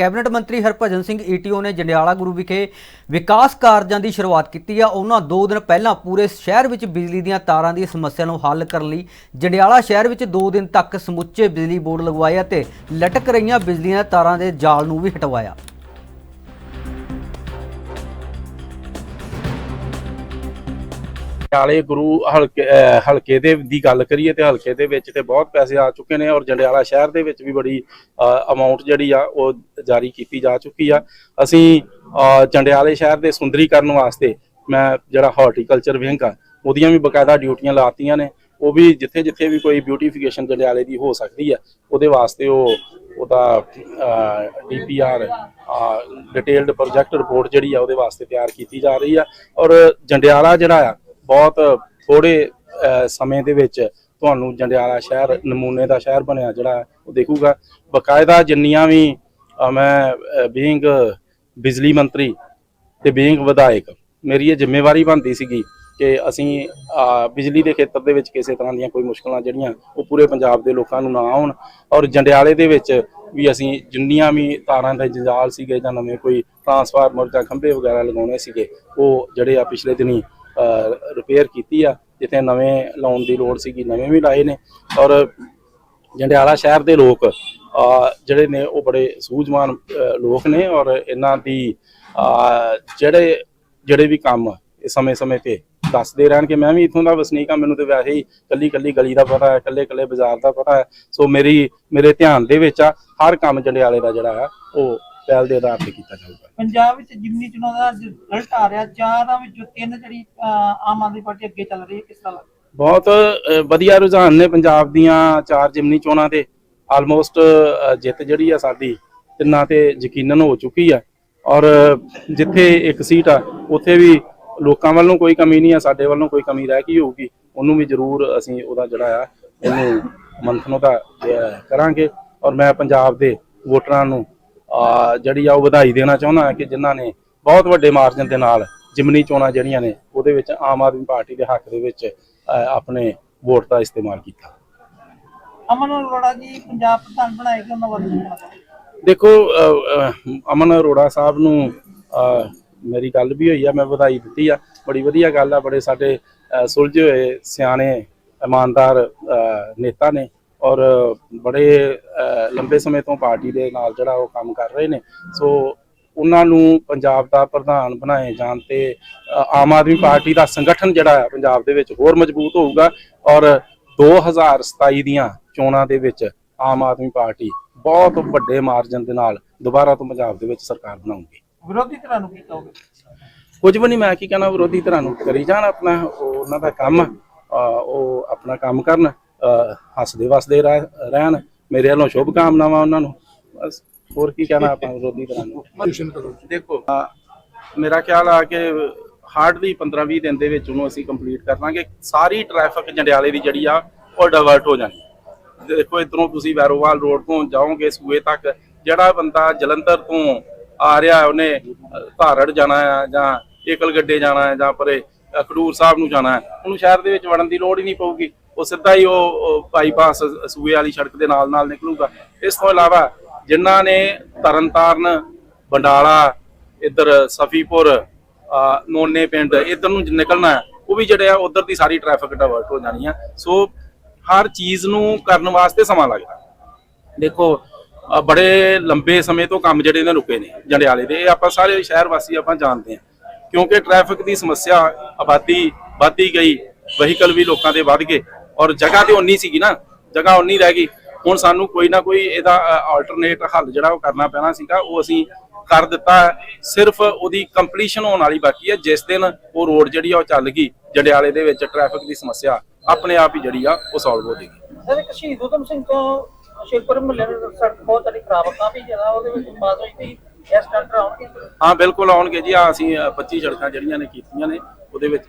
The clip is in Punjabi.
ਕੈਬਨਿਟ ਮੰਤਰੀ ਹਰਭਜਨ ਸਿੰਘ ਈਟੀਓ ਨੇ ਜੰਡਿਆਲਾ ਗੁਰੂ ਵਿਖੇ ਵਿਕਾਸ ਕਾਰਜਾਂ ਦੀ ਸ਼ੁਰੂਆਤ ਕੀਤੀ ਆ। ਉਹਨਾਂ 2 ਦਿਨ ਪਹਿਲਾਂ ਪੂਰੇ ਸ਼ਹਿਰ ਵਿੱਚ ਬਿਜਲੀ ਦੀਆਂ ਤਾਰਾਂ ਦੀ ਸਮੱਸਿਆ ਨੂੰ ਹੱਲ ਕਰਨ ਲਈ ਜੰਡਿਆਲਾ ਸ਼ਹਿਰ ਵਿੱਚ 2 ਦਿਨ ਤੱਕ ਸਮੁੱਚੇ ਬਿਜਲੀ ਬੋਰਡ ਲਗਵਾਏ ਅਤੇ ਲਟਕ ਰਹੀਆਂ ਬਿਜਲੀ ਦੀਆਂ ਤਾਰਾਂ ਦੇ ਜਾਲ ਨੂੰ ਵੀ ਹਟਵਾਇਆ। ਪਟਿਆਲੇ ਗੁਰੂ ਹਲਕੇ ਹਲਕੇ ਦੇ ਦੀ ਗੱਲ ਕਰੀਏ ਤੇ ਹਲਕੇ ਦੇ ਵਿੱਚ ਤੇ ਬਹੁਤ ਪੈਸੇ ਆ ਚੁੱਕੇ ਨੇ ਔਰ ਜੰਡਿਆਲਾ ਸ਼ਹਿਰ ਦੇ ਵਿੱਚ ਵੀ ਬੜੀ ਅਮਾਉਂਟ ਜਿਹੜੀ ਆ ਉਹ ਜਾਰੀ ਕੀਤੀ ਜਾ ਚੁੱਕੀ ਆ। ਅਸੀਂ ਜੰਡਿਆਲੇ ਸ਼ਹਿਰ ਦੇ ਸੁੰਦਰੀਕਰਨ ਵਾਸਤੇ ਮੈਂ ਜਿਹੜਾ ਹਾਰਟੀਕਲਚਰ ਵਿੰਗ ਆ, ਉਹਦੀਆਂ ਵੀ ਬਕਾਇਦਾ ਡਿਊਟੀਆਂ ਲਾਤੀਆਂ ਨੇ। ਉਹ ਵੀ ਜਿੱਥੇ ਜਿੱਥੇ ਵੀ ਕੋਈ ਬਿਊਟੀਫਿਕੇਸ਼ਨ ਜੰਡਿਆਲੇ ਦੀ ਹੋ ਸਕਦੀ ਆ, ਉਹਦੇ ਵਾਸਤੇ ਉਹ, ਉਹਦਾ ਡੀਪੀਆਰ ਡਿਟੇਲਡ ਪ੍ਰੋਜੈਕਟ ਰਿਪੋਰਟ ਜਿਹੜੀ ਆ ਉਹਦੇ ਵਾਸਤੇ ਤਿਆਰ ਕੀਤੀ ਜਾ ਰਹੀ ਆ। ਔਰ ਜੰਡਿਆਲਾ ਜਿਹੜਾ ਆ ਬਹੁਤ ਥੋੜੇ ਸਮੇਂ ਦੇ ਵਿੱਚ ਤੁਹਾਨੂੰ ਜੰਡਿਆਲਾ ਸ਼ਹਿਰ, ਨਮੂਨੇ ਦਾ ਸ਼ਹਿਰ ਬਣਿਆ ਜਿਹੜਾ ਉਹ ਦੇਖੂਗਾ। ਬਕਾਇਦਾ ਜਿੰਨੀਆਂ ਵੀ ਮੈਂ ਬੀਇੰਗ ਬਿਜਲੀ ਮੰਤਰੀ ਤੇ ਬੀਇੰਗ ਵਿਧਾਇਕ, ਮੇਰੀ ਇਹ ਜ਼ਿੰਮੇਵਾਰੀ ਬਣਦੀ ਸੀਗੀ ਕਿ ਅਸੀਂ ਬਿਜਲੀ ਦੇ ਖੇਤਰ ਦੇ ਵਿੱਚ ਕਿਸੇ ਤਰ੍ਹਾਂ ਦੀਆਂ ਕੋਈ ਮੁਸ਼ਕਲਾਂ ਜਿਹੜੀਆਂ ਉਹ ਪੂਰੇ ਪੰਜਾਬ ਦੇ ਲੋਕਾਂ ਨੂੰ ਨਾ ਆਉਣ ਔਰ ਜੰਡਿਆਲੇ ਦੇ ਵਿੱਚ ਵੀ ਅਸੀਂ ਜਿੰਨੀਆਂ ਵੀ ਤਾਰਾਂ ਦੇ ਜੰਜਾਲ ਸੀਗੇ ਜਾਂ ਨਵੇਂ ਕੋਈ ਟਰਾਂਸਫਾਰਮਰ ਜਾਂ ਖੰਭੇ ਵਗੈਰਾ ਲਗਾਉਣੇ ਸੀਗੇ, ਉਹ ਜਿਹੜੇ ਆ ਪਿਛਲੇ ਦਿਨੀ ਰਿਪੇਅਰ ਕੀਤੀ ਆ, ਜਿੱਥੇ ਨਵੇਂ ਲਾਉਣ ਦੀ ਲੋੜ ਸੀਗੀ, ਨਵੇਂ ਵੀ ਲਾਏ ਨੇ। ਔਰ ਜੰਡਿਆਲਾ ਸ਼ਹਿਰ ਦੇ ਲੋਕ ਜਿਹੜੇ ਨੇ, ਉਹ ਬੜੇ ਸੂਝਵਾਨ ਲੋਕ ਨੇ ਔਰ ਇਹਨਾਂ ਦੀ ਜਿਹੜੇ ਜਿਹੜੇ ਵੀ ਕੰਮ ਇਹ ਸਮੇਂ-ਸਮੇਂ ਤੇ ਦੱਸਦੇ ਰਹਿਣਗੇ। ਮੈਂ ਵੀ ਇਥੋਂ ਦਾ ਵਸਨੀਕ ਆ ਮੈਨੂੰ ਤੇ ਵੈਸੇ ਹੀ ਕੱਲੀ ਕੱਲੀ ਗਲੀ ਦਾ ਪਤਾ ਹੈ ਕੱਲੇ ਕੱਲੇ ਬਾਜ਼ਾਰ ਦਾ ਪਤਾ ਹੈ। ਸੋ ਮੇਰੀ, ਮੇਰੇ ਧਿਆਨ ਦੇ ਵਿੱਚ ਆ, ਹਰ ਕੰਮ ਜੰਡਿਆਲੇ ਦਾ ਜਿਹੜਾ ਆ, ਉਹ ਪਹਿਲ ਦੇ ਆਧਾਰ ਤੇ ਕੀਤਾ ਜਾਊਗਾ। ਪੰਜਾਬ ਵਿੱਚ ਜਿਮਨੀ ਚੋਣਾਂ ਦਾ ਰਿਜ਼ਲਟ ਆ ਰਿਹਾ ਚਾਰਾਂ ਵਿੱਚੋਂ ਤਿੰਨ ਜਿਹੜੀ ਆਮ ਆਦਮੀ ਪਾਰਟੀ ਅੱਗੇ ਚੱਲ ਰਹੀ ਹੈ ਕਿਸ ਤਰ੍ਹਾਂ ਲੱਗਦਾ? ਬਹੁਤ ਵਧੀਆ ਰੁਝਾਨ ਨੇ ਪੰਜਾਬ ਦੀਆਂ ਚਾਰ ਜਿਮਨੀ ਚੋਣਾਂ ਤੇ। ਆਲਮੋਸਟ ਜਿੱਤ ਜਿਹੜੀ ਆ ਸਾਡੀ ਤਿੰਨਾਂ ਤੇ ਯਕੀਨਨ ਹੋ ਚੁੱਕੀ ਆ। ਔਰ ਜਿੱਥੇ ਇੱਕ ਸੀਟ ਆ ਉੱਥੇ ਵੀ ਲੋਕਾਂ ਵੱਲੋਂ ਕੋਈ ਕਮੀ ਨਹੀਂ ਆ ਸਾਡੇ ਵੱਲੋਂ ਕੋਈ ਕਮੀ ਰਹਿ ਗਈ ਹੋਊਗੀ। ਉਹਨੂੰ ਵੀ ਜ਼ਰੂਰ ਅਸੀਂ ਉਹਦਾ ਜਿਹੜਾ ਆ ਉਹਨੂੰ ਮੰਥਨੋਂ ਦਾ ਅ, ਕਰਾਂਗੇ। ਔਰ ਮੈਂ ਪੰਜਾਬ ਦੇ ਵੋਟਰਾਂ ਨੂੰ ਜਿਹੜੀ ਆ ਉਹ ਵਧਾਈ ਦੇਣਾ ਚਾਹੁੰਦਾ ਕਿ ਜਿਨ੍ਹਾਂ ਨੇ ਬਹੁਤ ਵੱਡੇ ਮਾਰਜਨ ਦੇ ਨਾਲ ਜਿਮਨੀ ਚੋਣਾਂ ਜਿਹੜੀਆਂ ਨੇ ਉਹਦੇ ਵਿੱਚ ਆਮ ਆਦਮੀ ਪਾਰਟੀ ਦੇ ਹੱਕ ਦੇ ਵਿੱਚ ਆਪਣੇ ਵੋਟ ਦਾ ਇਸਤੇਮਾਲ ਕੀਤਾ। ਅਮਨ ਅਰੋੜਾ ਜੀ ਪੰਜਾਬ ਪ੍ਰਧਾਨ ਬਣਾਏ ਉਹਨਾਂ ਕੀ ਕਹਿਣਾ ਚਾਹੋਗੇ? ਦੇਖੋ ਅਮਨ ਅਰੋੜਾ ਸਾਹਿਬ ਨੂੰ ਮੇਰੀ ਗੱਲ ਵੀ ਹੋਈ ਆ ਮੈਂ ਵਧਾਈ ਦਿੱਤੀ ਆ। ਬੜੀ ਵਧੀਆ ਗੱਲ ਆ ਬੜੇ ਸਾਡੇ ਸੁਲਝੇ ਹੋਏ ਸਿਆਣੇ ਇਮਾਨਦਾਰ ਨੇਤਾ ਨੇ। ਔਰ ਬੜੇ ਲੰਬੇ ਸਮੇਂ ਤੋਂ ਪਾਰਟੀ ਦੇ ਨਾਲ ਜਿਹੜਾ ਉਹ ਕੰਮ ਕਰ ਰਹੇ ਨੇ। ਸੋ ਉਹਨਾਂ ਨੂੰ ਪੰਜਾਬ ਦਾ ਪ੍ਰਧਾਨ ਬਣਾਏ ਜਾਣ ਤੇ ਆਮ ਆਦਮੀ ਪਾਰਟੀ ਦਾ ਸੰਗਠਨ ਜਿਹੜਾ ਆ ਪੰਜਾਬ ਦੇ ਵਿੱਚ ਹੋਰ ਮਜ਼ਬੂਤ ਹੋਊਗਾ। ਔਰ 2027 ਦੀਆਂ ਚੋਣਾਂ ਦੇ ਵਿੱਚ ਆਮ ਆਦਮੀ ਪਾਰਟੀ ਬਹੁਤ ਵੱਡੇ ਮਾਰਜਨ ਦੇ ਨਾਲ ਦੁਬਾਰਾ ਤੋਂ ਪੰਜਾਬ ਦੇ ਵਿੱਚ ਸਰਕਾਰ ਬਣਾਉਂਗੀ ਵਿਰੋਧੀ ਧਿਰਾਂ ਨੂੰ ਕੀ ਕਹੋਗੇ? ਕੁਝ ਵੀ ਨਹੀਂ ਮੈਂ ਕੀ ਕਹਿਣਾ ਵਿਰੋਧੀ ਧਿਰਾਂ ਨੂੰ ਕਰੀ ਜਾਣ ਆਪਣਾ ਉਹ ਉਹਨਾਂ ਦਾ ਕੰਮ ਉਹ ਆਪਣਾ ਕੰਮ ਕਰਨ। ਹੱਸਦੇ ਵਸਦੇ ਰਹਿ- ਰਹਿਣ। ਮੇਰੇ ਵੱਲੋਂ ਸ਼ੁਭ ਕਾਮਨਾਵਾਂ ਉਹਨਾਂ ਨੂੰ। ਬਸ ਹੋਰ ਕੀ ਕਹਿਣਾ ਆਪਾਂ ਵਿਰੋਧੀ ਧਿਰਾਂ ਨੂੰ? ਦੇਖੋ ਮੇਰਾ ਖਿਆਲ ਆ ਕਿ ਹਾਰਡਲੀ 15-20 ਦਿਨ ਦੇ ਵਿੱਚ ਉਹਨੂੰ ਅਸੀਂ ਕੰਪਲੀਟ ਕਰ ਲਾਂਗੇ। ਸਾਰੀ ਟ੍ਰੈਫਿਕ ਜੰਡਿਆਲੇ ਦੀ ਜਿਹੜੀ ਆ ਉਹ ਡਾਇਵਰਟ ਹੋ ਜਾਣੀ। ਦੇਖੋ ਇਧਰੋਂ ਤੁਸੀਂ ਵੈਰੋਵਾਲ ਰੋਡ ਤੋਂ ਜਾਓਗੇ ਸੂਏ ਤੱਕ ਜਿਹੜਾ ਬੰਦਾ ਜਲੰਧਰ ਤੋਂ ਆ ਰਿਹਾ ਉਹਨੇ ਧਾਰੜ ਜਾਣਾ ਹੈ ਜਾਂ ਏਕਲ ਗੱਡੇ ਜਾਣਾ ਹੈ ਜਾਂ ਪਰੇ ਖਡੂਰ ਸਾਹਿਬ ਨੂੰ ਜਾਣਾ ਹੈ ਉਹਨੂੰ ਸ਼ਹਿਰ ਦੇ ਵਿੱਚ ਵੜਨ ਦੀ ਲੋੜ ਹੀ ਨਹੀਂ ਪਊਗੀ। ਉਹ ਸਿੱਧਾ ਹੀ ਉਹ ਬਾਈਪਾਸ ਸੂਏ ਵਾਲੀ ਸੜਕ ਦੇ ਨਾਲ ਨਾਲ ਨਿਕਲੂਗਾ। ਇਸ ਤੋਂ ਇਲਾਵਾ ਜਿਨ੍ਹਾਂ ਨੇ ਤਰਨਤਾਰਨ, ਬੰਡਾਲਾ, ਇੱਧਰ ਸਫੀਪੁਰ ਨੋਨੇ ਪਿੰਡ, ਇੱਧਰ ਨੂੰ ਨਿਕਲਣਾ, ਉਹ ਵੀ ਜਿਹੜੇ ਆ ਉਧਰ ਦੀ ਸਾਰੀ ਟ੍ਰੈਫਿਕ ਡਾਇਵਰਟ ਹੋ ਜਾਣੀ ਆ। ਸੋ ਹਰ ਚੀਜ਼ ਨੂੰ ਕਰਨ ਵਾਸਤੇ ਸਮਾਂ ਲੱਗਦਾ। ਦੇਖੋ ਬੜੇ ਲੰਬੇ ਸਮੇਂ ਤੋਂ ਕੰਮ ਜਿਹੜੇ ਨੇ ਰੁਕੇ ਨੇ ਜੰਡਿਆਲੇ ਦੇ। ਇਹ ਆਪਾਂ ਸਾਰੇ ਸ਼ਹਿਰ ਵਾਸੀ ਆਪਾਂ ਜਾਣਦੇ ਹਾਂ। ਕਿਉਂਕਿ ਟ੍ਰੈਫਿਕ ਦੀ ਸਮੱਸਿਆ ਆਬਾਦੀ ਵੱਧਦੀ ਗਈ ਵਹੀਕਲ ਵੀ ਲੋਕਾਂ ਦੇ ਵੱਧ ਗਏ। ਔਰ ਜਗ੍ਹਾ ਤੇ ਉਨੀ ਸੀਗੀ ਨਾ ਜਗ੍ਹਾ ਉਨੀ ਰਹਿ ਗਈ। ਹੁਣ ਸਾਨੂੰ ਕੋਈ ਨਾ ਕੋਈ ਇਹਦਾ ਆਲਟਰਨੇਟ ਹੱਲ ਜਿਹੜਾ ਉਹ ਕਰਨਾ ਪੈਣਾ ਸੀਗਾ ਉਹ ਅਸੀਂ ਕਰ ਦਿੱਤਾ। ਸਿਰਫ ਉਹਦੀ ਕੰਪਲੀਸ਼ਨ ਹੋਣ ਵਾਲੀ ਬਾਕੀ ਹੈ ਜਿਸ ਦਿਨ ਉਹ ਰੋਡ ਜਿਹੜੀ ਆ ਉਹ ਚੱਲ ਗਈ ਜੰਡਿਆਲੇ ਦੇ ਵਿੱਚ ਟ੍ਰੈਫਿਕ ਦੀ ਸਮੱਸਿਆ ਆਪਣੇ ਆਪ ਹੀ ਜਿਹੜੀ ਆ ਉਹ ਸੋਲਵ ਹੋ ਜਾਏਗੀ। ਸਰ ਇੱਕ ਸ਼ਹੀਦ ਉਦਮ ਸਿੰਘ ਤੋਂ ਸ਼ੇਖਪੁਰ ਮੁਹੱਲੇ ਨੂੰ ਸੜਕ ਬਹੁਤ ਸਾਰੀ ਖਰਾਬ ਆ ਕਾਫੀ ਜ਼ਿਆਦਾ ਉਹਦੇ ਵਿੱਚ ਬਾਤ ਹੋਈ ਸੀ ਇਸ ਡਾਕਟਰ ਆਉਣਗੇ। ਹਾਂ ਬਿਲਕੁਲ ਆਉਣਗੇ ਜੀ ਆ ਅਸੀਂ ਅ, 25 ਸੜਕਾਂ ਜਿਹੜੀਆਂ ਨੇ ਕੀਤੀਆਂ ਨੇ ਉਹਦੇ ਵਿੱਚ।